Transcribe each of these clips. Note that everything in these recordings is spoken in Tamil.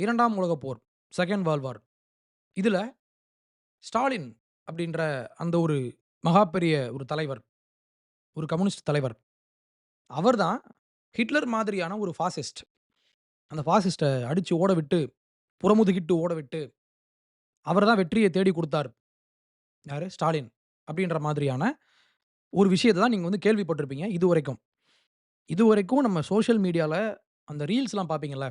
இரண்டாம் உலகப் போர், செகண்ட் வேர்ல்ட் வார். இதில் ஸ்டாலின் அப்படின்ற அந்த ஒரு மகா பெரிய ஒரு தலைவர். ஒரு கம்யூனிஸ்ட் தலைவர். அவர் தான் ஹிட்லர் மாதிரியான ஒரு ஃபாசிஸ்ட். அந்த ஃபாசிஸ்ட்டை அடித்து ஓட விட்டு, புறமுதுகிட்டு ஓட விட்டு, அவர் தான் வெற்றியை தேடி கொடுத்தார் யார் ஸ்டாலின். அப்படின்ற மாதிரியான ஒரு விஷயத்தை தான் நீங்கள் வந்து கேள்விப்பட்டிருப்பீங்க இது வரைக்கும் இது வரைக்கும் நம்ம சோஷியல் மீடியாவில் அந்த ரீல்ஸ்லாம் பார்ப்பீங்கள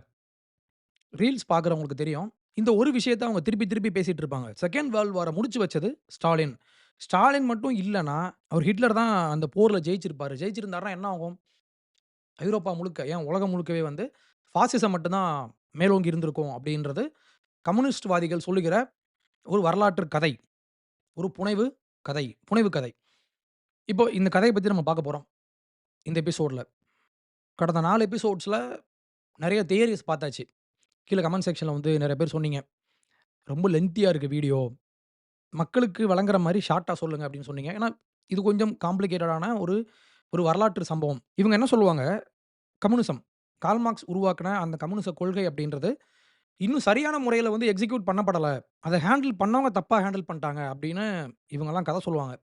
ரீல்ஸ் பார்க்குறவங்களுக்கு தெரியும். இந்த ஒரு விஷயத்த அவங்க திருப்பி திருப்பி பேசிட்டு இருப்பாங்க. செகண்ட் வேர்ல்ட் வார முடிச்சு வச்சது ஸ்டாலின். ஸ்டாலின் மட்டும் இல்லன்னா, அவர் ஹிட்லர் தான் அந்த போர்ல ஜெயிச்சிருப்பாரு. ஜெயிச்சிருந்தாருன்னா என்ன ஆகும்? ஐரோப்பா முழுக்க, ஏன் உலகம் முழுக்கவே வந்து ஃபாசிசம் மட்டும் தான் மேலோங்கி இருந்திருக்கும் அப்படின்றது கம்யூனிஸ்ட்வாதிகள் சொல்லுகிற ஒரு வரலாற்று கதை. ஒரு புனைவு கதை புனைவு கதை. இப்போ இந்த கதைய பத்தி நம்ம பார்க்க போறோம். இந்த எபிசோட்ல. கடந்த 4 எபிசோட்ஸ்ல நெறைய தியரீஸ் பார்த்தாச்சு. கீழே கமெண்ட் செக்ஷன்ல வந்து நிறைய பேர் சொன்னீங்க. ரொம்ப லென்த்தியா இருக்கு வீடியோ. மக்களுக்கு வழங்குற மாரி ஷார்ட்டா சொல்லுங்க அப்படின்னு சொன்னீங்க. ஏன்னா, இது கொஞ்சம் காம்ப்ளிகேட்டடான ஒரு ஒரு வரலாற்று சம்பவம். இவங்க என்ன சொல்லுவாங்க, கம்யூனிசம். கார்ல் மார்க்ஸ் உருவாக்குன அந்த கம்யூனிச கொள்கை அப்படின்றது, இன்னும் சரியான முறையில வந்து எக்ஸிக்யூட் பண்ணப்படல. அத ஹேண்டில் பண்ணவங்க தப்பா ஹேண்டில் பண்ணிட்டாங்க அப்படின்னு இவங்கலாம் கதை சொல்லுவாங்க.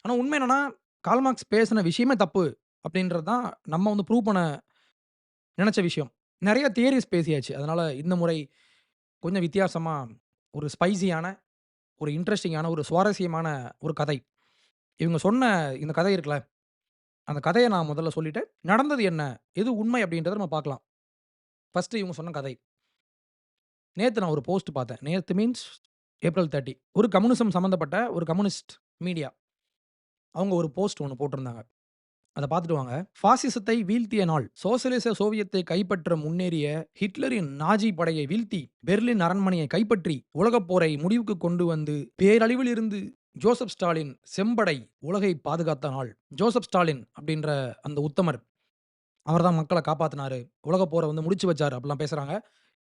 ஆனா உண்மை என்னன்னா, கார்ல் மார்க்ஸ் பேசின விஷயமே தப்பு அப்படின்றது தான் நம்ம வந்து ப்ரூவ் பண்ண நெனச்ச விஷயம். நிறைய தியரிஸ் பேசியாச்சு. அதனால இந்த முறை கொஞ்சம் வித்தியாசமா ஒரு ஸ்பைசியான, ஒரு இன்ட்ரஸ்டிங்கான, ஒரு சுவாரஸ்யமான ஒரு கதை. இவங்க சொன்ன இந்த கதை இருக்குல்ல, அந்த கதைய நான் முதல்ல சொல்லிட்டு, நடந்தது என்ன? எது உண்மை அப்படின்றத நம்ம பார்க்கலாம். ஃபர்ஸ்ட்டு இவங்க சொன்ன கதை. நேத்து நான் ஒரு போஸ்ட் பார்த்தேன். நேத்து மீன்ஸ் ஏப்ரல் 30 ஒரு கம்யூனிசம் சம்மந்தப்பட்ட ஒரு கம்யூனிஸ்ட் மீடியா. அவங்க ஒரு போஸ்ட் ஒண்ணு போட்டிருந்தாங்க. அதை பார்த்துட்டு வாங்க. "பாசிசத்தை வீழ்த்திய நாள். சோசியலிச சோவியத்தை கைப்பற்ற முன்னேறிய ஹிட்லரின் நாஜி படையை வீழ்த்தி, பெர்லின் அரண்மனையை கைப்பற்றி, உலகப் போரை முடிவுக்கு கொண்டு வந்து, பேரழிவில் இருந்து ஜோசப் ஸ்டாலின் செம்படை உலகை பாதுகாத்த நாள்." ஜோசப் ஸ்டாலின் அப்படின்ற அந்த உத்தமர். அவர் தான் மக்கள காப்பாத்துனாரு. உலகப் போரை வந்து முடிச்சு வச்சாரு அப்படிலாம் பேசுறாங்க.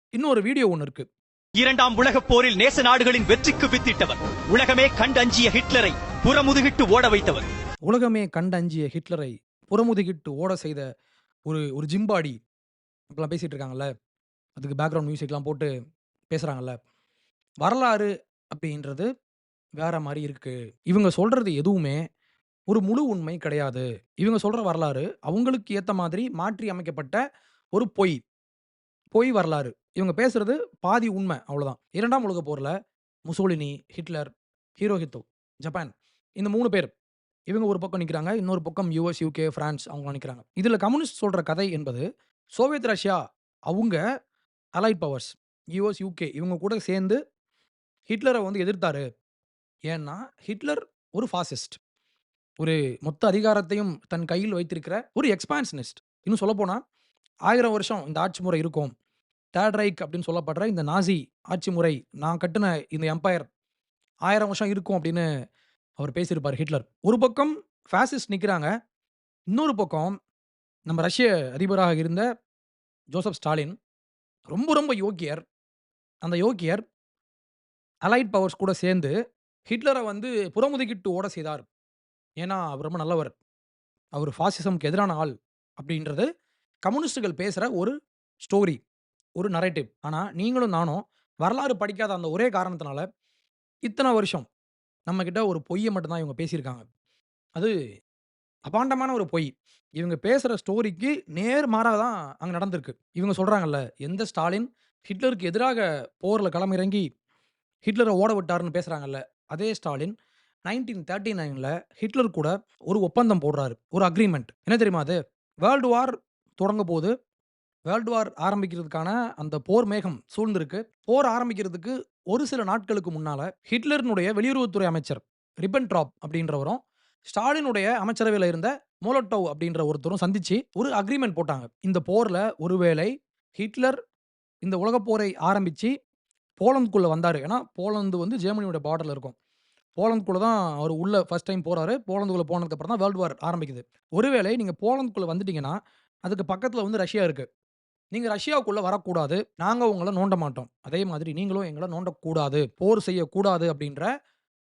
இன்னொரு வீடியோ ஒன்று இருக்கு. இரண்டாம் உலகப் போரில் நேச நாடுகளின் வெற்றிக்கு வித்திட்டவர் உலகமே கண்டஞ்சிய ஹிட்லரை புறமுதுகிட்டு ஓட வைத்தவர் உலகமே கண்டஞ்சிய ஹிட்லரை புறமுதுகிட்டு ஓட செய்த ஒரு ஒரு ஜிம்பாடி இப்பெல்லாம் பேசிட்டு இருக்காங்கல்ல. அதுக்கு பேக்ரவுண்ட் மியூசிக்லாம் போட்டு பேசுகிறாங்கல்ல வரலாறு அப்படின்றது வேற மாதிரி இருக்கு. இவங்க சொல்றது எதுவுமே ஒரு முழு உண்மை கிடையாது. இவங்க சொல்ற வரலாறு அவங்களுக்கு ஏற்ற மாதிரி மாற்றி அமைக்கப்பட்ட ஒரு பொய். பொய் வரலாறு. இவங்க பேசுறது பாதி உண்மை அவ்வளோதான். 2ஆம் உலகப் போரில் முசோலினி, ஹிட்லர், ஹீரோஹித்தோ ஜப்பான் இந்த மூணு பேர். இவங்க ஒரு பக்கம் நிற்கிறாங்க இன்னொரு பக்கம் யூஎஸ் யூகே பிரான்ஸ் அவங்க நிற்கிறாங்க இதில் கம்யூனிஸ்ட் சொல்கிற கதை என்பது சோவியத் ரஷ்யா அவங்க அலைட் பவர்ஸ் யூஎஸ் யூகே இவங்க கூட சேர்ந்து ஹிட்லரை வந்து எதிர்த்தாரு. ஏன்னா, ஹிட்லர் ஒரு ஃபாசிஸ்ட். ஒரு மொத்த அதிகாரத்தையும் தன் கையில் வைத்திருக்கிற ஒரு எக்ஸ்பான்ஷனிஸ்ட். இன்னும் சொல்லப்போனால் ஆயிரம் வருஷம் இந்த ஆட்சி முறை இருக்கும். தேர்ட் ரைக் அப்படின்னு சொல்லப்படுற இந்த நாசி ஆட்சி முறை, நான் கட்டின இந்த எம்பயர் ஆயிரம் வருஷம் இருக்கும் அப்படின்னு அவர் பேசியிருப்பார் ஹிட்லர். ஒரு பக்கம் ஃபேசிஸ்ட் நிற்கிறாங்க இன்னொரு பக்கம் நம்ம ரஷ்ய அதிபராக இருந்த ஜோசப் ஸ்டாலின் ரொம்ப ரொம்ப யோக்கியர். அந்த யோக்கியர் அலைட் பவர்ஸ் கூட சேர்ந்து ஹிட்லரை வந்து புறமுதுகிட்டு ஓட செய்தார். ஏன்னா, அவர் ரொம்ப நல்லவர். அவர் ஃபாசிசம்க்கு எதிரான ஆள் அப்படின்றது கம்யூனிஸ்ட்டுகள் பேசுகிற ஒரு ஸ்டோரி. ஒரு நரேட்டிவ். ஆனால் நீங்களும் நானும் வரலாறு படிக்காத அந்த ஒரே காரணத்தினால, இத்தனை வருஷம் நம்மக்கிட்ட ஒரு பொய்ய மட்டும் தான் இவங்க பேசியிருக்காங்க. அது அபாண்டமான ஒரு பொய். இவங்க பேசுற ஸ்டோரிக்கு நேர் மாறா தான் அங்க நடந்திருக்கு. இவங்க சொல்றாங்கல்ல, எந்த ஸ்டாலின் ஹிட்லருக்கு எதிராக போர்ல களமிறங்கி ஹிட்லர ஓட விட்டாருன்னு பேசுறாங்கல்ல, அதே ஸ்டாலின் 1939ல ஹிட்லர் கூட ஒரு ஒப்பந்தம் போடுறாரு. ஒரு அக்ரீமெண்ட். என்ன தெரியுமா அது? World war தொடங்கப்போது. வேர்ல்டு வார் ஆரம்பிக்கிறதுக்கான அந்த போர் மேகம் சூழ்ந்திருக்கு. போர் ஆரம்பிக்கிறதுக்கு ஒரு சில நாட்களுக்கு முன்னால ஹிட்லரினுடைய வெளியுறவுத்துறை அமைச்சர் ரிப்பன்ட்ராப் அப்படின்றவரும், ஸ்டாலினுடைய அமைச்சரவையில இருந்த மோலட்டோவ் அப்படின்ற ஒருத்தரும் சந்திச்சு ஒரு அக்ரீமெண்ட் போட்டாங்க. இந்த போர்ல ஒருவேளை ஹிட்லர் இந்த உலகப் போரை ஆரம்பிச்சு போலந்துக்குள்ள வந்தாரு. ஏன்னா, போலந்து வந்து ஜெர்மனியோட பார்டர்ல இருக்கும். போலந்துக்குள்ள தான் அவரு உள்ள ஃபர்ஸ்ட் டைம் போறாரு. போலந்துக்குள்ள போனதுக்கு அப்புறம் தான் வேர்ல்டு வார் ஆரம்பிக்குது. ஒருவேளை நீங்க போலந்துக்குள்ள வந்துட்டீங்கன்னா, அதுக்கு பக்கத்துல வந்து ரஷ்யா இருக்கு. நீங்கள் ரஷ்யாவுக்குள்ள வரக்கூடாது. நாங்கள் உங்களை நோண்ட மாட்டோம். அதே மாதிரி நீங்களும் எங்களை நோண்டக்கூடாது. போர் செய்யக்கூடாது அப்படின்ற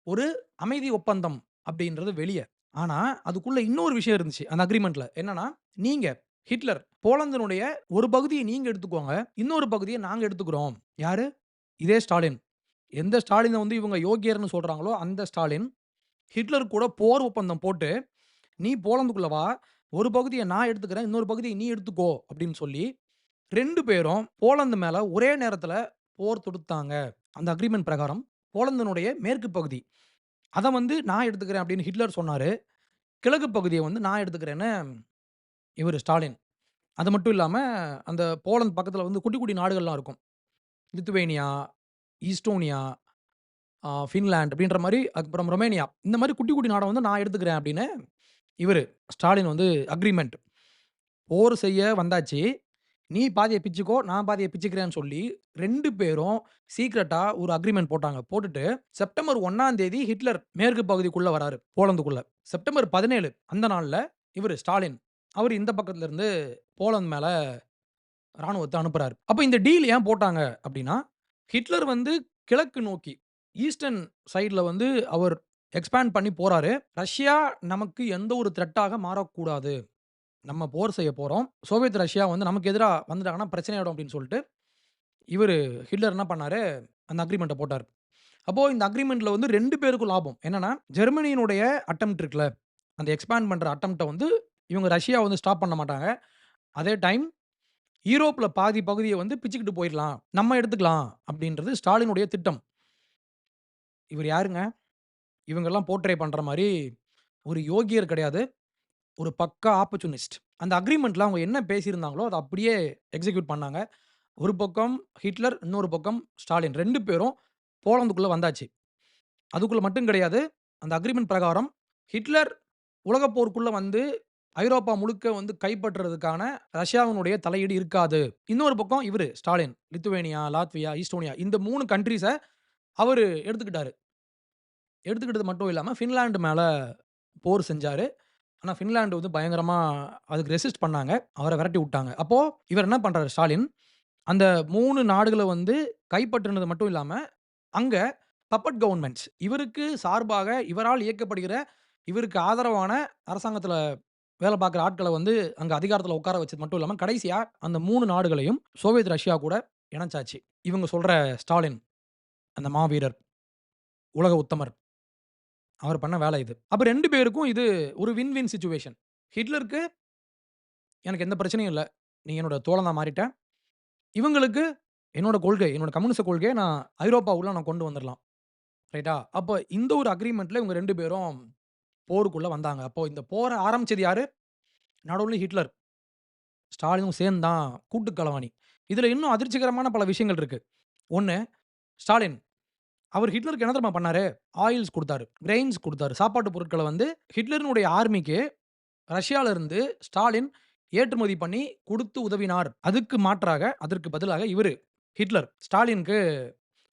ஒரு அமைதி ஒப்பந்தம் அப்படின்றது வெளியே ஆனால் அதுக்குள்ளே இன்னொரு விஷயம் இருந்துச்சு. அந்த அக்ரிமெண்ட்டில் என்னன்னா, நீங்கள் ஹிட்லர் போலந்தினுடைய ஒரு பகுதியை நீங்கள் எடுத்துக்கோங்க. இன்னொரு பகுதியை நாங்கள் எடுத்துக்கிறோம். யார் இதே ஸ்டாலின். எந்த ஸ்டாலினை வந்து இவங்க யோகியர்னு சொல்கிறாங்களோ அந்த ஸ்டாலின் ஹிட்லர் கூட போர் ஒப்பந்தம் போட்டு, "நீ போலந்துக்குள்ளவா ஒரு பகுதியை நான் எடுத்துக்கிறேன். இன்னொரு பகுதியை நீ எடுத்துக்கோ" அப்படின்னு சொல்லி ரெண்டு பேரும் போலந்து மேல ஒரே நேரத்தில் போர் தொடுத்தாங்க. அந்த அக்ரிமெண்ட் பிரகாரம் போலந்தினுடைய மேற்கு பகுதி. அதை வந்து நான் எடுத்துக்கிறேன் அப்படின்னு ஹிட்லர் சொன்னார் கிழக்கு பகுதியை வந்து நான் எடுத்துக்கிறேன்னு இவர் ஸ்டாலின். அது மட்டும் இல்லாமல் அந்த போலந்து பக்கத்தில் வந்து குட்டி, குட்டி நாடுகள்லாம் இருக்கும். லித்துவேனியா, ஈஸ்டோனியா, ஃபின்லாண்ட் அப்படின்ற மாதிரி அப்புறம் ரொமேனியா. இந்த மாதிரி குட்டி, குட்டி நாடை வந்து நான் எடுத்துக்கிறேன் அப்படின்னு இவர் ஸ்டாலின் வந்து அக்ரிமெண்ட் போர் செய்ய வந்தாச்சு. நீ பாதியை பிச்சுக்கோ, நான் பாதியை பிச்சுக்கிறேன்னு சொல்லி 2 பேரும் சீக்ரெட்டா ஒரு அக்ரீமெண்ட் போட்டாங்க. போட்டுட்டு செப்டம்பர் 1ஆம் தேதி ஹிட்லர் மேற்கு பகுதிக்குள்ள வராரு. போலந்துக்குள்ள. செப்டம்பர் 17 அந்த நாள்ல இவரு ஸ்டாலின். அவரு இந்த பக்கத்துல இருந்து போலந்து மேல ராணுவத்த அனுப்புறாரு. அப்ப இந்த டீல் ஏன் போட்டாங்க அப்படின்னா, ஹிட்லர் வந்து கிழக்கு நோக்கி ஈஸ்டர்ன் சைட்ல வந்து அவர் எக்ஸ்பேண்ட் பண்ணி போறாரு. ரஷ்யா நமக்கு எந்த ஒரு த்ரெட்டாக மாறக்கூடாது. நம்ம போர் செய்ய போறோம். சோவியத் ரஷ்யா வந்து நமக்கு எதிரா வந்துட்டாங்கன்னா பிரச்சனை ஆயிடும் அப்படின்னு சொல்லிட்டு, இவரு ஹிட்லர் என்ன பண்ணாரு, அந்த அக்ரீமெண்ட்ட போட்டாரு. அப்போ இந்த அக்ரீமெண்ட்ல வந்து 2 பேருக்கும் லாபம். என்னன்னா, ஜெர்மனியினுடைய அட்டெம்ப்ட் இருக்குல்ல, அந்த எக்ஸ்பாண்ட் பண்ற அட்டெம்ப்ட்ட வந்து இவங்க ரஷ்யா வந்து ஸ்டாப் பண்ண மாட்டாங்க. அதே டைம் யூரோப்ல பாதி பகுதிய வந்து பிச்சுக்கிட்டு போயிரலாம். நம்ம எடுத்துக்கலாம் அப்படின்றது ஸ்டாலினுடைய திட்டம். இவரு யாருங்க? இவங்கலாம் போர்ட்ரே பண்ற மாரி ஒரு யோகியர் கிடையாது. ஒரு பக்கா ஆப்பர்ச்சுனிஸ்ட். அந்த அக்ரீமெண்ட்ல அவங்க என்ன பேசியிருந்தாங்களோ, அத அப்படியே எக்ஸிக்யூட் பண்ணாங்க. ஒரு பக்கம் ஹிட்லர், இன்னொரு பக்கம் ஸ்டாலின். 2 பேரும் போலந்துக்குள்ள வந்தாச்சு. அதுக்குள்ள மட்டும் கிடையாது. அந்த அக்ரீமெண்ட் பிரகாரம் ஹிட்லர் உலகப் போருக்குள்ள வந்து ஐரோப்பா முழுக்க வந்து கைப்பற்றுறதுக்கான ரஷ்யாவினுடைய தலையீடு இருக்காது. இன்னொரு பக்கம் இவரு ஸ்டாலின். லித்துவேனியா, லாத்வியா, ஈஸ்டோனியா இந்த 3 கண்ட்ரீஸ அவரு எடுத்துக்கிட்டாரு. எடுத்துக்கிட்டது மட்டும் இல்லாம ஃபின்லாண்டு மேல போர் செஞ்சாரு. ஆனா ஃபின்லாண்டு வந்து பயங்கரமா அதுக்கு ரெசிஸ்ட் பண்ணாங்க. அவர விரட்டி விட்டாங்க. அப்போ இவர் என்ன பண்றாரு ஸ்டாலின், அந்த 3 நாடுகள வந்து கைப்பற்றினது மட்டும் இல்லாம, அங்க பப்பட் கவர்மெண்ட்ஸ் இவருக்கு சார்பாக இவரால் இயக்கப்படுகிற, இவருக்கு ஆதரவான அரசாங்கத்தில வேலை பார்க்குற ஆட்கள வந்து அங்க அதிகாரத்தில உட்கார வச்சது மட்டும் இல்லாம, கடைசியா அந்த 3 நாடுகளையும் சோவியத் ரஷ்யா கூட இணைச்சாச்சு. இவங்க சொல்ற ஸ்டாலின், அந்த மாவீரர், உலக உத்தமர். அவர் பண்ண வேலை இது. அப்போ ரெண்டு பேருக்கும் இது ஒரு வின் வின் சுச்சுவேஷன் ஹிட்லருக்கு எனக்கு எந்த பிரச்சனையும் இல்லை நீ என்னோட தோழனா மாறிட்டேன் இவங்களுக்கு என்னோட கொள்கை, என்னோட கம்யூனிஸ்ட கொள்கையை நான் ஐரோப்பாவுக்குள்ள நான் கொண்டு வந்துடலாம் ரைட்டா? அப்போ இந்த ஒரு அக்ரீமெண்ட்ல இவங்க ரெண்டு பேரும் போருக்குள்ளே வந்தாங்க. அப்போ இந்த போரை ஆரம்பிச்சது யாரு? Not Hitler. ஸ்டாலினும் சேர்ந்து தான் கூட்டு களவாணி. இதில் இன்னும் அதிர்ச்சிகரமான பல விஷயங்கள் இருக்கு. ஒன்று ஸ்டாலின். அவர் ஹிட்லருக்கு என்ன தெரியுமா பண்ணாரு? ஆயில்ஸ் கொடுத்தாரு கிரெயின்ஸ் கொடுத்தாரு சாப்பாட்டு பொருட்களை வந்து ஹிட்லரினுடைய ஆர்மிக்கு ரஷ்யால இருந்து ஸ்டாலின் ஏற்றுமதி பண்ணி கொடுத்து உதவினார். அதுக்கு மாற்றாக, அதற்கு பதிலாக இவர் ஹிட்லர் ஸ்டாலினுக்கு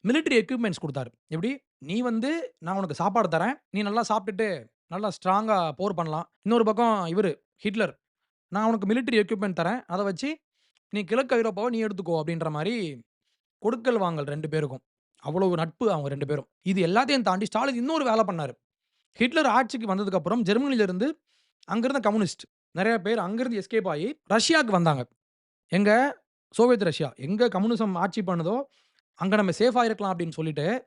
மிலிட்டரி எக்யூப்மெண்ட்ஸ் கொடுத்தாரு எப்படி? நீ வந்து நான் உனக்கு சாப்பாடு தரேன். நீ நல்லா சாப்பிட்டுட்டு நல்லா ஸ்ட்ராங்காக போர் பண்ணலாம். இன்னொரு பக்கம் இவர் ஹிட்லர், நான் உனக்கு மிலிட்டரி எக்யூப்மெண்ட் தரேன். அதை வச்சு நீ கிழக்கு ஐரோப்பாவை நீ எடுத்துக்கோ அப்படின்ற மாதிரி கொடுக்கல் வாங்கல் ரெண்டு பேருக்கும். அவ்வளவு நட்பு அவங்க ரெண்டு பேரும். இது எல்லாத்தையும் தாண்டி ஸ்டாலின் இன்னொரு வேலை பண்ணார் ஹிட்லர் ஆட்சிக்கு வந்ததுக்கப்புறம் ஜெர்மனிலிருந்து அங்கேருந்த கம்யூனிஸ்ட் நிறைய பேர் அங்கேருந்து எஸ்கேப் ஆகி ரஷ்யாவுக்கு வந்தாங்க. எங்கே சோவியத் ரஷ்யா. எங்கே கம்யூனிசம் ஆட்சி பண்ணுதோ, அங்கே நம்ம சேஃபாக இருக்கலாம் அப்படின்னு சொல்லிட்டு,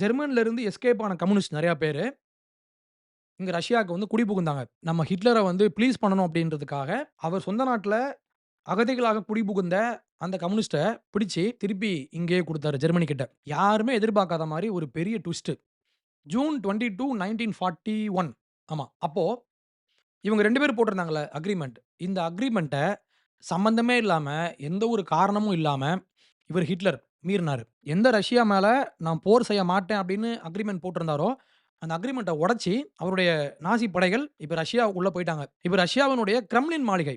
ஜெர்மனிலேருந்து எஸ்கேப் ஆன கம்யூனிஸ்ட் நிறையா பேர் இங்கே ரஷ்யாவுக்கு வந்து குடிபுகுந்தாங்க. நம்ம ஹிட்லரை வந்து ப்ளீஸ் பண்ணணும் அப்படின்றதுக்காக, அவர் சொந்த நாட்டில் அகதிகளாக குடிபுகுந்த அந்த கம்யூனிஸ்ட்டை பிடிச்சு திருப்பி இங்கேயே கொடுத்தாரு ஜெர்மனி கிட்ட. யாருமே எதிர்பார்க்காத மாரி ஒரு பெரிய ட்விஸ்ட்டு ஜூன் 22, 1941 ஆமா. அப்போ இவங்க 2 பேரும் போட்டிருந்தாங்கல்ல அக்ரீமெண்ட். இந்த அக்ரீமெண்ட்ட சம்மந்தமே இல்லாம, எந்த ஒரு காரணமும் இல்லாம, இவர் ஹிட்லர் மீறினாரு. எந்த ரஷ்யா மேல நான் போர் செய்ய மாட்டேன் அப்படின்னு அக்ரீமெண்ட் போட்டிருந்தாரோ, அந்த அக்ரீமெண்ட்ட உடைச்சு அவருடைய நாசி படைகள் இப்ப ரஷ்யாவுக்குள்ள போயிட்டாங்க இப்ப ரஷ்யாவினுடைய கிரெம்ளின் மாளிகை.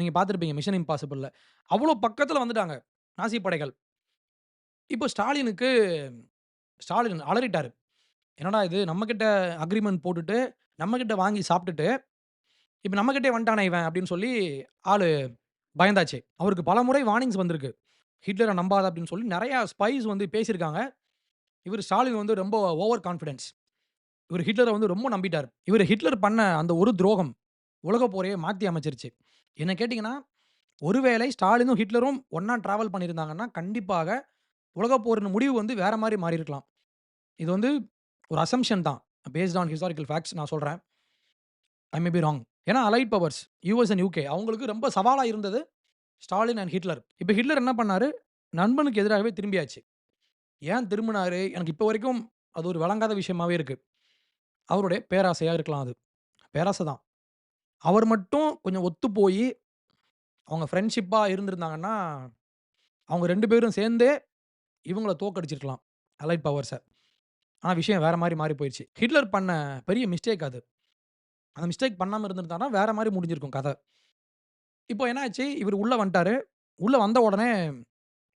நீங்கள் பார்த்துருப்பீங்க மிஷன் இம்பாசிபிளில் அவ்வளோ பக்கத்தில் வந்துட்டாங்க. நாசி படைகள். இப்போ ஸ்டாலினுக்கு ஸ்டாலின் அலறிட்டார் என்னடா இது நம்ம அக்ரிமெண்ட் போட்டுட்டு, நம்மக்கிட்ட வாங்கி சாப்பிட்டுட்டு, இப்போ நம்மக்கிட்டே வந்துட்டானே இவன் அப்படின்னு சொல்லி ஆள் பயந்தாச்சு. அவருக்கு பலமுறை வார்னிங்ஸ் வந்திருக்கு. ஹிட்லரை நம்பாத அப்படின்னு சொல்லி நிறையா ஸ்பைஸ் வந்து பேசியிருக்காங்க. இவர் ஸ்டாலின் வந்து ரொம்ப ஓவர் கான்ஃபிடென்ஸ் இவர் ஹிட்லரை வந்து ரொம்ப நம்பிட்டார் இவர் ஹிட்லர் பண்ண அந்த ஒரு துரோகம், உலகப்போரையே போரையே அமைச்சிருச்சு. என்ன கேட்டிங்கன்னா, ஒருவேளை ஸ்டாலினும், ஹிட்லரும் ஒண்ணா டிராவல் பண்ணியிருந்தாங்கன்னா, கண்டிப்பாக உலகப்போரின் முடிவு வந்து வேற மாரி மாறியிருக்கலாம். இது வந்து ஒரு அசம்ப்ஷன் தான். பேஸ்ட் ஆன் ஹிஸ்டாரிக்கல் ஃபேக்ட்ஸ் நான் சொல்றேன். I may be wrong. ஏன்னா allied powers US and UK அவங்களுக்கு ரொம்ப சவாலா இருந்தது ஸ்டாலின் அண்ட் ஹிட்லர். இப்ப ஹிட்லர் என்ன பண்ணாரு? நண்பனுக்கு எதிராகவே திரும்பியாச்சு. ஏன் திரும்பினாரு? எனக்கு இப்ப வரைக்கும் அது ஒரு விளங்காத விஷயமாவே இருக்கு. அவருடைய பேராசையா இருக்கலாம் அது. பேராசை தான். அவர் மட்டும் கொஞ்சம் ஒத்து போயி, அவங்க ஃப்ரெண்ட்ஷிப்பா இருந்திருந்தாங்கன்னா, அவங்க 2 பேரும் சேர்ந்தே இவங்கள தோற்கடிச்சிருக்கலாம். அலைட் பவர்ஸ. ஆனா விஷயம் வேற மாரி மாறி போயிருச்சு. ஹிட்லர் பண்ண பெரிய மிஸ்டேக் அது. அந்த மிஸ்டேக் பண்ணாம இருந்திருந்தாருன்னா, வேற மாரி முடிஞ்சிருக்கும் கத. இப்போ என்ன ஆச்சு? இவரு உள்ள வந்துட்டாரு. உள்ள வந்த உடனே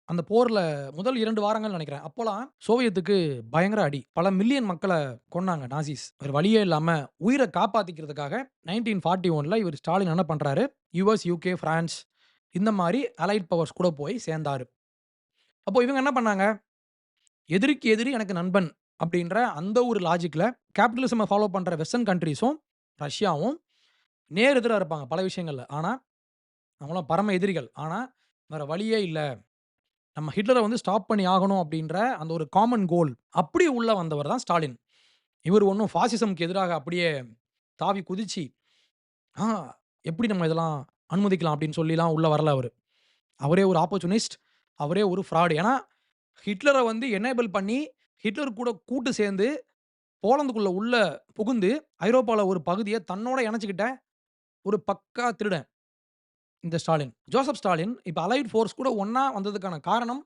அந்த போர்ல முதல் இரண்டு வாரங்கள்னு நினைக்கிறேன் அப்போலாம் சோவியத்துக்கு பயங்கர அடி. பல மில்லியன் மக்களை கொன்னாங்க நாசிஸ். வேற வழியே இல்லாம உயிரை காப்பாத்திக்கிறதுக்காக 1941ல இவரு ஸ்டாலின் என்ன பண்றாரு? யுஎஸ், யூகே பிரான்ஸ் இந்த மாதிரி அலைட் பவர்ஸ் கூட போய் சேர்ந்தாரு. அப்போ இவங்க என்ன பண்ணாங்க? எதிரிக்கு எதிரி எனக்கு நண்பன் அப்படின்ற அந்த ஒரு லாஜிக்கில் கேபிட்டலிசம ஃபாலோ பண்ணுற வெஸ்டர்ன் கண்ட்ரீஸும் ரஷ்யாவும் நேர் எதிராக இருப்பாங்க பல விஷயங்களில் ஆனால் அவங்களாம் பரம எதிரிகள். ஆனால் வேற வழியே இல்லை நம்ம ஹிட்லரை வந்து ஸ்டாப் பண்ணி ஆகணும் அப்படின்ற அந்த ஒரு காமன் கோல். அப்படி உள்ள வந்தவர் தான் ஸ்டாலின். இவர் ஒன்றும் ஃபாசிசம்க்கு எதிராக அப்படியே தாவி குதிச்சு, ஆ எப்படி நம்ம இதெல்லாம் அனுமதிக்கலாம் அப்படின்னு சொல்லிலாம் உள்ள வரல அவர் அவரே ஒரு ஆப்பர்ச்சுனிஸ்ட். அவரே ஒரு ஃப்ராடு ஏன்னா, ஹிட்லரை வந்து எனேபிள் பண்ணி, ஹிட்லர் கூட கூட்டு சேர்ந்து, போலந்துக்குள்ள உள்ள புகுந்து, ஐரோப்பாவில் ஒரு பகுதியை தன்னோட இணைச்சிக்கிட்ட ஒரு பக்கா திருடன். இந்த ஸ்டாலின். ஜோசப் ஸ்டாலின் இப்போ அலைட் ஃபோர்ஸ் கூட ஒன்றா வந்ததுக்கான காரணம்,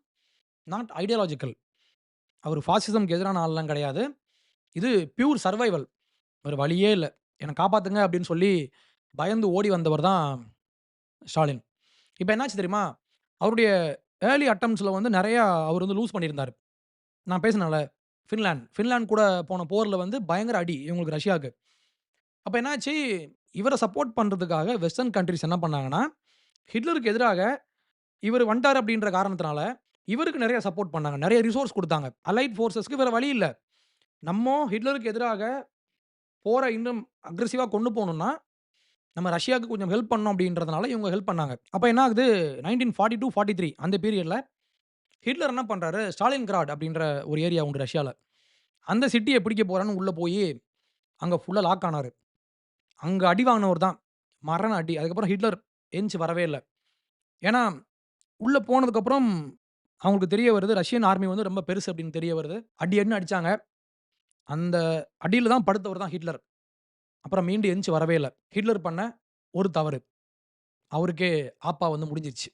நாட் ஐடியாலாஜிக்கல். அவர் ஃபாசிசம்க்கு எதிரான ஆள்லாம் கிடையாது. இது பியூர் சர்வைவல். ஒரு வழியே இல்லை என்னை காப்பாற்றுங்க அப்படின்னு சொல்லி பயந்து ஓடி வந்தவர் தான் ஸ்டாலின். இப்போ என்னாச்சு தெரியுமா? அவருடைய ஏர்லி அட்டம்ஸில் வந்து நிறையா அவர் வந்து லூஸ் பண்ணியிருந்தார் நான் பேசினால ஃபின்லாண்ட். ஃபின்லாண்ட் கூட போன போரில் வந்து பயங்கர அடி இவங்களுக்கு ரஷ்யாவுக்கு. அப்போ என்னாச்சு? இவரை சப்போர்ட் பண்ணுறதுக்காக வெஸ்டர்ன் கண்ட்ரிஸ் என்ன பண்ணாங்கன்னா, ஹிட்லருக்கு எதிராக இவர் வந்தார் அப்படின்ற காரணத்தினால, இவருக்கு நிறைய சப்போர்ட் பண்ணாங்க. நிறைய ரிசோர்ஸ் கொடுத்தாங்க அலைட் ஃபோர்ஸஸ்க்கு வேறு வழி இல்லை நம்ம ஹிட்லருக்கு எதிராக போர இன்னும் அக்ரெசிவா கொண்டு போகணும்னா நம்ம ரஷ்யாவுக்கு கொஞ்சம் ஹெல்ப் பண்ணோம் அப்படின்றதுனால இவங்க ஹெல்ப் பண்ணாங்க. அப்போ என்ன ஆகுது? 1942, 43 அந்த பீரியடில் ஹிட்லர் என்ன பண்ணுறாரு ஸ்டாலின் கிராட் அப்படின்ற ஒரு ஏரியா உண்டு ரஷ்யாவில் அந்த சிட்டியை பிடிக்க போகிறான்னு உள்ளே போய் அங்கே ஃபுல்லாக லாக் ஆனார் அங்கே அடி வாங்கினவர் தான். மரண அடி. அதுக்கப்புறம் ஹிட்லர் எந்திரிச்சு வரவே இல்ல. ஏன்னா, உள்ள போனதுக்கப்புறம் அவங்களுக்கு தெரிய வருது, ரஷ்யன் ஆர்மி வந்து ரொம்ப பெருசு அப்படின்னு தெரிய வருது. அடி அடின்னு அடிச்சாங்க. அந்த அடியில தான் படுத்தவர் தான் ஹிட்லர். அப்புறம் மீண்டு எந்திச்சு வரவே இல்ல. ஹிட்லர் பண்ண ஒரு தவறு. அவருக்கே ஆப்பா வந்து முடிஞ்சிருச்சு.